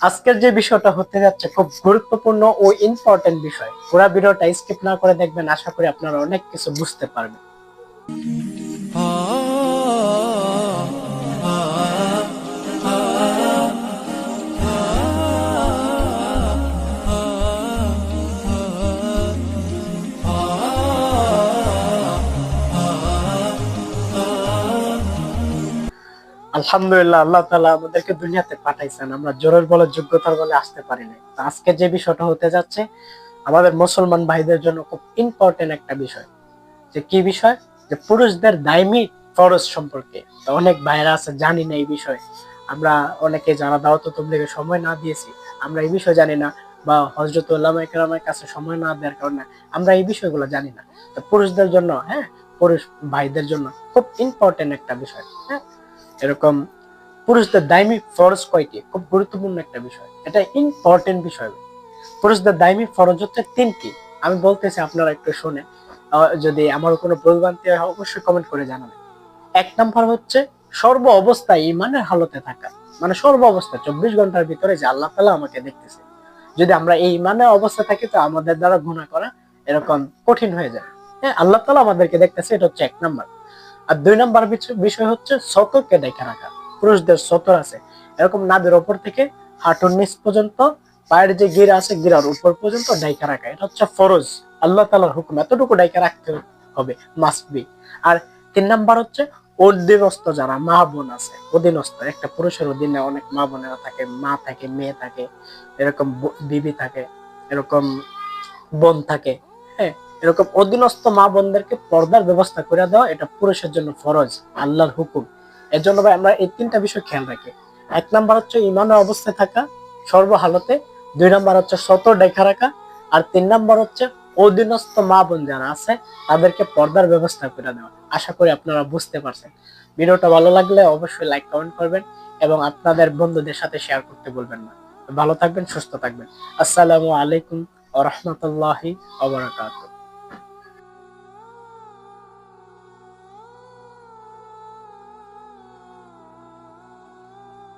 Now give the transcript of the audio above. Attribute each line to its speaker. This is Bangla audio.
Speaker 1: আজকের যে বিষয়টা হতে যাচ্ছে খুব গুরুত্বপূর্ণ ও ইম্পর্টেন্ট বিষয়। পুরো ভিডিওটা স্কিপ না করে দেখবেন, আশা করি আপনারা অনেক কিছু বুঝতে পারবেন। আলহামদুলিল্লাহ, আল্লাহ তালা আমাদেরকে দুনিয়াতে পাঠাইছেন। আমরা জোরের বলে, যোগ্যতার বলে আসতে পারি নাই। তো আজকে যে বিষয়টা হতে যাচ্ছে, আমাদের মুসলমান ভাইদের জন্য খুব ইম্পর্টেন্ট একটা বিষয়। যে কি বিষয়? যে পুরুষদের দায়মি ফরজ সম্পর্কে। তো অনেক ভাইরা আছে, জানি না এই বিষয়। আমরা অনেকে যারা দাওয়াত তবলিগে সময় না দিয়েছি, আমরা এই বিষয় জানি না। বা হজরত উল্লামা কাছে সময় না দেওয়ার কারণে আমরা এই বিষয়গুলো জানি না। তো পুরুষদের জন্য হ্যাঁ পুরুষ ভাইদের জন্য খুব ইম্পর্টেন্ট একটা বিষয় হ্যাঁ। এরকম পুরুষদের দায়মি ফরজ কয়টি? খুব গুরুত্বপূর্ণ একটা বিষয়। এটা ইম্পর্টেন্ট বিষয়। পুরুষদের দায়মি ফরজ হচ্ছে তিনটি। আমি বলতেছি আপনারা একটু শুনে। আহ, যদি আমার কোনো ভুলভ্রান্তি হয় অবশ্যই কমেন্ট করে জানাবেন। এক নম্বর হচ্ছে সর্ব অবস্থায় ইমানের হালতে থাকা। মানে সর্ব অবস্থা চব্বিশ ঘণ্টার ভিতরে যে আল্লাহ তালা আমাকে দেখতেছে। যদি আমরা এই ইমানের অবস্থা থাকি তো আমাদের দ্বারা গুণা করা এরকম কঠিন হয়ে যায়। হ্যাঁ আল্লাহ তালা আমাদেরকে দেখতেছে এটা হচ্ছে এক নাম্বার। আর দুই নাম্বার বিষয় হচ্ছে সতর্কে দেখে রাখা। পুরুষদের সতর আছে। এরকম নাদের ওপর থেকে হাঁটুর নিচ পর্যন্ত, পায়ের যে গিরা আছে, গিরার উপর পর্যন্ত ডাইকা রাখা। এটা হচ্ছে ফরজ। আল্লাহ তালার হুকুম। এতটুকু ডাইকা রাখতে হবে। মাস্ট বি আর তিন নাম্বার হচ্ছে অধীনস্থ যারা, মা বোন আছে, অধীনস্থ। একটা পুরুষের অধীনে অনেক মা বোনেরা থাকে, মা থাকে, মেয়ে থাকে, এরকম বিবি থাকে, এরকম বোন থাকে। হ্যাঁ এরকম অধীনস্থ মা বোনদেরকে পর্দার ব্যবস্থা করে দেওয়া, এটা পুরুষের জন্য ফরজ, আল্লাহর হুকুম। এর জন্য আমরা এই তিনটা বিষয় খেয়াল রাখি। এক নাম্বার হচ্ছে ইমানের অবস্থায় থাকা, সর্বহালতে। দুই নাম্বার হচ্ছে শত দেখা রাখা। আর তিন নাম্বার হচ্ছে অধীনস্থ মা বোন যারা আছে, তাদেরকে পর্দার ব্যবস্থা করে দেওয়া। আশা করি আপনারা বুঝতে পারছেন। ভিডিওটা ভালো লাগলে অবশ্যই লাইক, কমেন্ট করবেন এবং আপনাদের বন্ধুদের সাথে শেয়ার করতে বলবেন না। ভালো থাকবেন, সুস্থ থাকবেন। আসসালামু আলাইকুম ওয়া রাহমাতুল্লাহি